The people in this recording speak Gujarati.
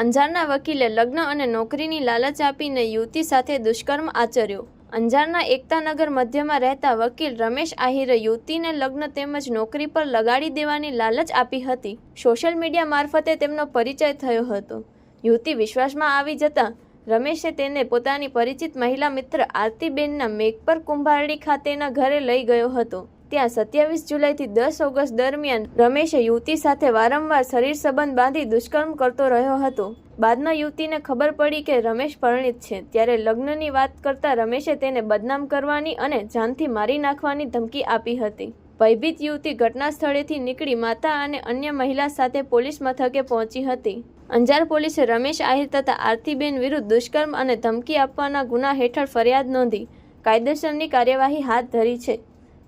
અંજારના વકીલે લગ્ન અને નોકરીની લાલચ આપીને યુવતી સાથે દુષ્કર્મ આચર્યો. અંજારના એકતાનગર મધ્યમાં રહેતા વકીલ રમેશ આહિરે યુવતીને લગ્ન તેમજ નોકરી પર લગાડી દેવાની લાલચ આપી હતી. સોશિયલ મીડિયા મારફતે તેમનો પરિચય થયો હતો. યુવતી વિશ્વાસમાં આવી જતાં રમેશે તેને પોતાની પરિચિત મહિલા મિત્ર આરતીબેનના મેઘપર કુંભારડી ખાતેના ઘરે લઈ ગયો હતો. ત્યાં સત્યાવીસ જુલાઈથી દસ ઓગસ્ટ દરમિયાન રમેશે યુવતી સાથે વારંવાર શરીર સંબંધ બાંધી દુષ્કર્મ કરતો રહ્યો હતો. બાદમાં યુવતીને ખબર પડી કે રમેશ પરણિત છે, ત્યારે લગ્નની વાત કરતા રમેશે તેને બદનામ કરવાની અને જાનથી મારી નાખવાની ધમકી આપી હતી. ભયભીત યુવતી ઘટના સ્થળેથી નીકળી માતા અને અન્ય મહિલા સાથે પોલીસ મથકે પહોંચી હતી. અંજાર પોલીસે રમેશ આહિર તથા આરતીબેન વિરુદ્ધ દુષ્કર્મ અને ધમકી આપવાના ગુના હેઠળ ફરિયાદ નોંધી કાયદેસરની કાર્યવાહી હાથ ધરી છે.